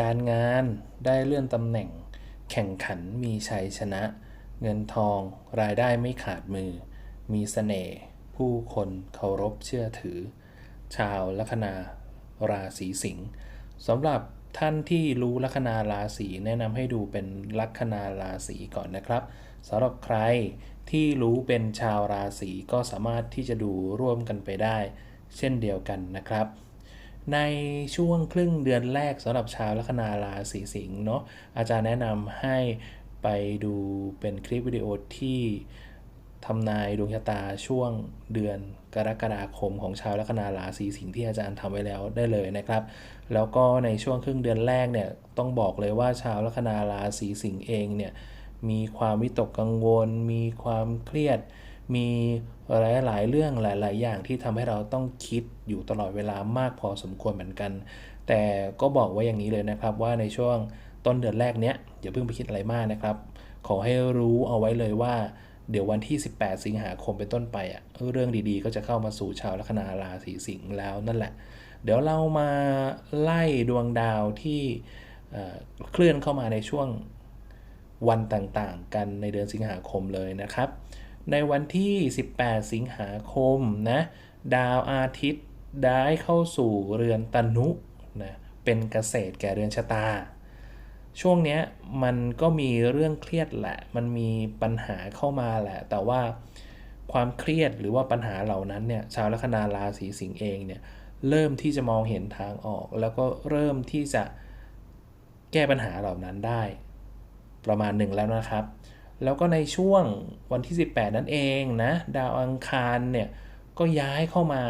การงานได้เลื่อนตำแหน่ง แข่งขันมีชัยชนะ เงินทอง รายได้ไม่ขาดมือ มีเสน่ห์ ผู้คนเคารพเชื่อถือ ชาวลัคนาราศีสิงห์สำหรับท่านที่รู้ลัคนาราศีแนะนำให้ดูเป็นลัคนาราศีก่อนนะครับสำหรับใครที่รู้เป็นชาวราศีก็สามารถที่จะดูร่วมกันไปได้ เช่นเดียวกันนะครับ ในช่วงครึ่งเดือนแรกสำหรับชาวลัคนาราศีสิงห์เนาะอาจารย์แนะนำให้ไปดูเป็นคลิปวิดีโอที่ทำนายดวงชะตาช่วงเดือนกรกฎาคมของชาวลัคนาราศีสิงห์ที่อาจารย์ทำไว้แล้วได้เลยนะครับ แล้วก็ในช่วงครึ่งเดือนแรกเนี่ยต้องบอกเลยว่าชาวลัคนาราศีสิงห์เองเนี่ยมีความวิตกกังวล มีความเครียด มีหลายๆเรื่องหลาย ๆ อย่างที่ทำให้เราต้องคิดอยู่ตลอดเวลามากพอสมควรเหมือนกัน แต่ก็บอกไว้อย่างนี้เลยนะครับว่าในช่วงต้นเดือนแรกเนี้ยอย่าเพิ่งไปคิดอะไรมากนะครับ ขอให้รู้เอาไว้เลยว่าเดี๋ยววันที่ 18 สิงหาคมเป็นต้นไปอะเรื่องดีๆ ก็จะเข้ามาสู่ชาวลัคนาราศีสิงห์แล้วนั่นแหละ เดี๋ยวเรามาไล่ดวงดาวที่เเคลื่อนเข้ามาในช่วงวันต่างๆ กันในเดือนสิงหาคมเลยนะครับ ในวันที่ 18 สิงหาคมนะดาวอาทิตย์ได้เข้าสู่เรือนตนุนะเป็นเกษตรแก่เรือนชะตา ช่วงนี้มันก็มีเรื่องเครียดแหละ มันมีปัญหาเข้ามาแหละ แต่ว่าความเครียดหรือว่าปัญหาเหล่านั้นเนี่ยชาวลัคนาราศีสิงห์เองเนี่ยเริ่มที่จะมองเห็นทางออก แล้วก็เริ่มที่จะแก้ปัญหาเหล่านั้นได้ ประมาณหนึ่งแล้วนะครับ แล้วก็ในช่วงวันที่ 18 นั่นเองนะ ดาวอังคารเนี่ยก็ย้ายเข้ามา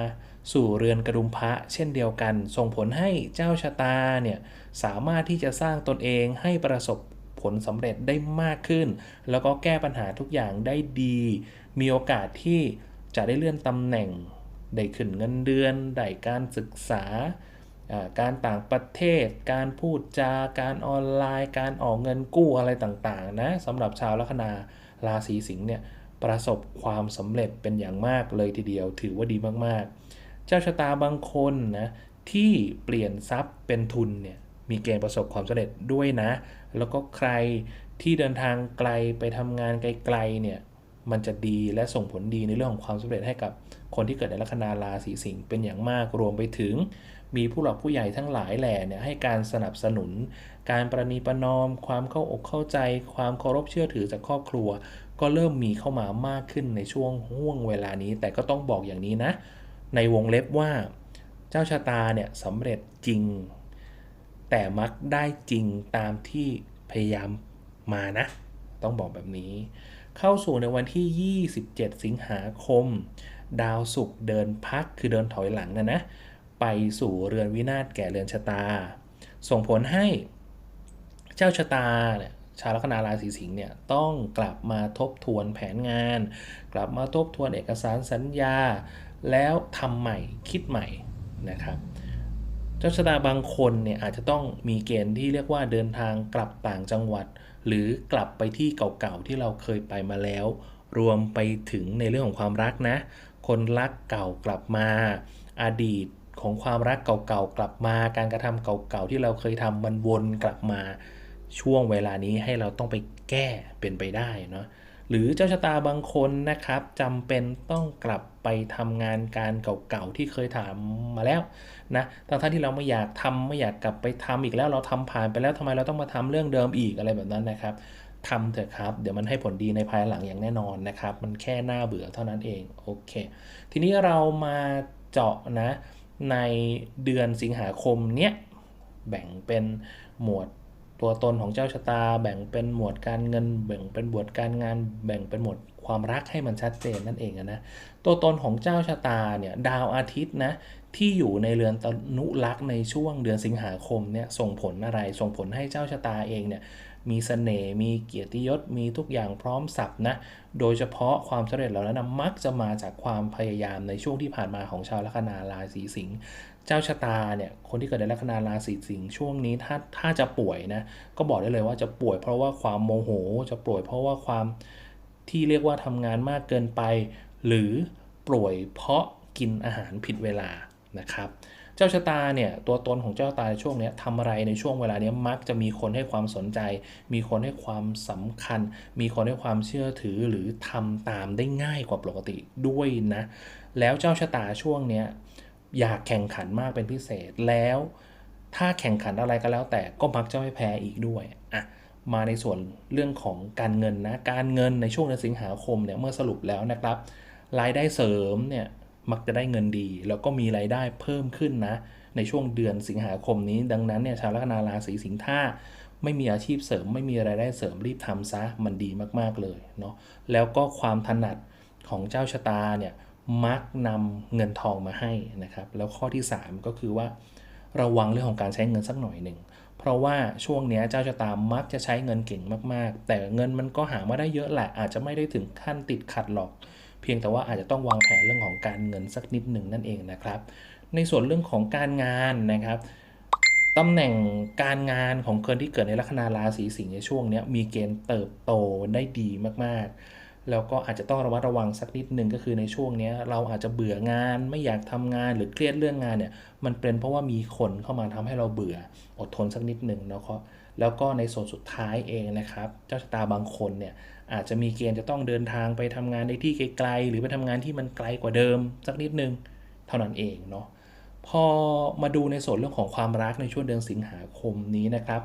สู่เรือนกระดุมพระเช่นเดียวกัน ส่งผลให้เจ้าชะตาเนี่ยสามารถที่จะสร้างตนเองให้ประสบผลสำเร็จได้มากขึ้น แล้วก็แก้ปัญหาทุกอย่างได้ดี มีโอกาสที่จะได้เลื่อนตำแหน่ง ได้ขึ้นเงินเดือน ได้การศึกษาอ่า การต่างประเทศ การพูดจาการออนไลน์ การออกเงินกู้อะไรต่างๆนะสำหรับชาวลัคนาราศีสิงห์เนี่ยประสบความสำเร็จเป็นอย่างมากเลยทีเดียว ถือว่าดีมากๆ เจ้าชะตาบางคนนะที่เปลี่ยนทรัพย์เป็นทุนเนี่ยมีเกณฑ์ประสบความสำเร็จด้วยนะ แล้วก็ใครที่เดินทางไกลไปทำงานไกลๆเนี่ยมันจะดีและส่งผลดีในเรื่องของความสำเร็จให้กับคนที่เกิดในลัคนาราศีสิงห์เป็นอย่างมากรวมไปถึง มีผู้หลักผู้ใหญ่ทั้งหลายแหล่เนี่ยให้การสนับสนุน การประนีประนอม ความเข้าอกเข้าใจ ความเคารพเชื่อถือจากครอบครัว ก็เริ่มมีเข้ามามากขึ้นในช่วงห่วงเวลานี้ แต่ก็ต้องบอกอย่างนี้นะ ในวงเล็บว่า เจ้าชะตาเนี่ยสำเร็จจริง แต่มักได้จริงตามที่พยายามมานะ ต้องบอกแบบนี้ เข้าสู่ในวันที่ 27 สิงหาคม ดาวศุกร์เดินพักคือเดินถอยหลังนะนะ ไปสู่เรือนวินาศแก่เรือนชะตา ส่งผลให้เจ้าชะตาเนี่ยชาวลัคนาราศีสิงห์เนี่ยต้องกลับมาทบทวนแผนงาน กลับมาทบทวนเอกสารสัญญา แล้วทำใหม่คิดใหม่นะครับเจ้าชะตาบางคนเนี่ยอาจจะต้องมีเกณฑ์ที่เรียกว่าเดินทางกลับต่างจังหวัด หรือกลับไปที่เก่าๆที่เราเคยไปมาแล้ว รวมไปถึงในเรื่องของความรักนะ คนรักเก่ากลับมา อดีต ของความรักเก่าๆกลับมา การกระทำเก่าๆที่เราเคยทำมันวนกลับมาช่วงเวลานี้ให้เราต้องไปแก้เป็นไปได้เนาะหรือเจ้าชะตาบางคนนะครับจำเป็นต้องกลับไปทำงานการเก่าๆที่เคยทำมาแล้วนะทั้งที่เราไม่อยากทำไม่อยากกลับไปทำอีกแล้วเราทำผ่านไปแล้วทำไมเราต้องมาทำเรื่องเดิมอีกอะไรแบบนั้นนะครับทำเถอะครับ เดี๋ยวมันให้ผลดีในภายหลังอย่างแน่นอนนะครับ มันแค่หน้าเบื่อเท่านั้นเองโอเค ทีนี้เรามาเจาะนะ ในเดือนสิงหาคมเนี้ยแบ่งเป็นหมวดตัวตนของเจ้าชะตา แบ่งเป็นหมวดการเงิน แบ่งเป็นหมวดการงาน แบ่งเป็นหมวดความรักให้มันชัดเจนนั่นเองอะนะตัวตนของเจ้าชะตาเนี่ยดาวอาทิตย์นะที่อยู่ในเรือนตนุลักษ์ในช่วงเดือนสิงหาคมเนี่ยส่งผลอะไรส่งผลให้เจ้าชะตาเองเนี่ย มีเสน่ห์มีเกียรติยศมีทุกอย่างพร้อมสับนะโดยเฉพาะความสำเร็จเหล่านั้นนะมักจะมาจากความพยายามในช่วงที่ผ่านมาของชาวลัคนาราศีสิงห์เจ้าชะตาเนี่ยคนที่เกิดในลัคนาราศีสิงห์ช่วงนี้ถ้าถ้าจะป่วยนะก็บอกได้เลยว่าจะป่วยเพราะว่าความโมโหจะป่วยเพราะว่าความที่เรียกว่าทำงานมากเกินไป หรือป่วยเพราะกินอาหารผิดเวลานะครับ เจ้าชะตาเนี่ยตัวตนของเจ้าชะตาในช่วงนี้ทำอะไรในช่วงเวลาเนี้ยมักจะมีคนให้ความสนใจ มีคนให้ความสำคัญ มีคนให้ความเชื่อถือหรือทำตามได้ง่ายกว่าปกติด้วยนะ แล้วเจ้าชะตาช่วงเนี้ยอยากแข่งขันมากเป็นพิเศษแล้ว ถ้าแข่งขันอะไรก็แล้ว แต่ก็มักจะไม่แพ้อีกด้วยอะมาในส่วนเรื่องของการเงินนะ การเงินในช่วงเดือนสิงหาคมเนี่ยเมื่อสรุปแล้วนะครับ รายได้เสริมเนี่ย มักจะได้เงินดี แล้วก็มีรายได้เพิ่มขึ้นนะ ในช่วงเดือนสิงหาคมนี้ ดังนั้นเนี่ยชาวลัคนาราศีสิงห์ถ้าไม่มีอาชีพเสริม ไม่มีรายได้เสริมรีบทำซะมันดีมากๆเลยเนาะแล้วก็ความถนัดของเจ้าชะตาเนี่ยมักนำเงินทองมาให้นะครับแล้วข้อที่ 3 ก็คือว่า ระวังเรื่องของการใช้เงินสักหน่อยหนึ่งเพราะว่าช่วงนี้เจ้าชะตามักจะใช้เงินเก่งมากๆ แต่เงินมันก็หามาได้เยอะแหละอาจจะไม่ได้ถึงขั้นติดขัดหรอก พียงแต่ว่าอาจจะต้องวางแผนเรื่องของการเงินสักนิดหนึ่งนั่นเองนะครับ ในส่วนเรื่องของการงานนะครับตำแหน่งการงานของคนที่เกิดในลัคนาราศีสิงห์ในช่วงนี้มีเกณฑ์เติบโตได้ดีมากๆ แล้วก็อาจจะต้องระมัดระวังสักนิดหนึ่งก็คือในช่วงนี้เราอาจจะเบื่องานไม่อยากทำงานหรือเครียดเรื่องงานเนี่ยมันเป็นเพราะว่ามีคนเข้ามาทำให้เราเบื่ออดทนสักนิดหนึ่งแล้วก็ แล้วก็ในส่วนสุดท้ายเองนะครับ เจ้าชะตาบางคนเนี่ยอาจจะมีเกณฑ์จะต้องเดินทางไปทำงานในที่ไกลๆหรือไปทำงานที่มันไกลกว่าเดิม สักนิดนึงเท่านั้นเองเนาะพอมาดูในส่วนเรื่องของความรักในช่วงเดือนสิงหาคมนี้นะครับ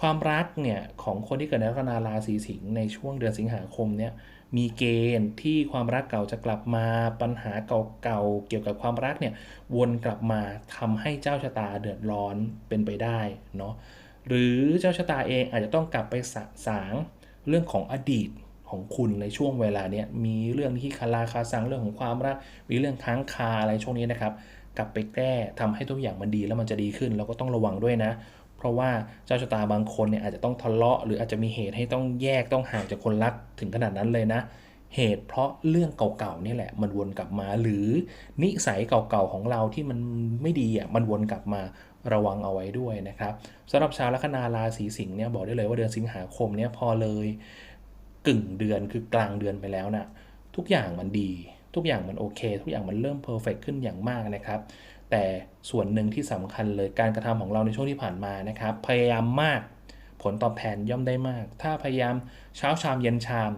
ความรักเนี่ยของคนที่เกิดในลัคนาราศีสิงห์ในช่วงเดือนสิงหาคมเนี่ยมีเกณฑ์ที่ความรักเก่าจะกลับมาปัญหาเก่าๆเกี่ยวกับความรักเนี่ยวนกลับมาทำให้เจ้าชะตาเดือดร้อนเป็นไปได้เนาะ หรือเจ้าชะตาเองอาจจะต้องกลับไปสะสางเรื่องของอดีตของคุณในช่วงเวลาเนี้ยมีเรื่องที่คาราคาซังเรื่องของความรักมีเรื่องค้างคาอะไรช่วงนี้นะครับ กลับไปแก้ทำให้ทุกอย่างมันดีแล้วมันจะดีขึ้น แล้วก็ต้องระวังด้วยนะ เพราะว่าเจ้าชะตาบางคนเนี่ยอาจจะต้องทะเลาะ หรืออาจจะมีเหตุให้ต้องแยกต้องห่างจากคนรักถึงขนาดนั้นเลยนะ เหตุเพราะเรื่องเก่าๆนี่แหละมันวนกลับมา หรือนิสัยเก่าๆของเราที่มันไม่ดีอะมันวนกลับมาระวังเอาไว้ด้วยนะครับสำหรับชาวลัคนาราศีสิงห์เนี่ยบอกได้เลยว่าเดือนสิงหาคมเนี่ยพอเลยกึ่งเดือนคือกลางเดือนไปแล้วนะทุกอย่างมันดี ทุกอย่างมันโอเค ทุกอย่างมันเริ่มเพอร์เฟกขึ้นอย่างมากนะครับ แต่ส่วนหนึ่งที่สำคัญเลยการกระทำของเราในช่วงที่ผ่านมานะครับ พยายามมากผลตอบแทนย่อมได้มาก ถ้าพยายามเช้าชามเย็นชาม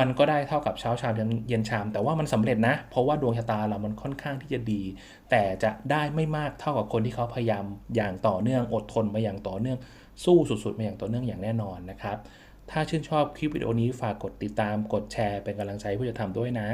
มันก็ได้เท่ากับเช้าชามเย็นชาม แต่ว่ามันสำเร็จนะ เพราะว่าดวงชะตาเรามันค่อนข้างที่จะดี แต่จะได้ไม่มากเท่ากับคนที่เขาพยายามอย่างต่อเนื่องอดทนมาอย่างต่อเนื่อง สู้สุดๆมาอย่างต่อเนื่องอย่างแน่นอนนะครับ ถ้าชื่นชอบคลิปวิดีโอนี้ฝากกดติดตามกดแชร์เป็นกำลังใจให้ผู้จะทำด้วยนะ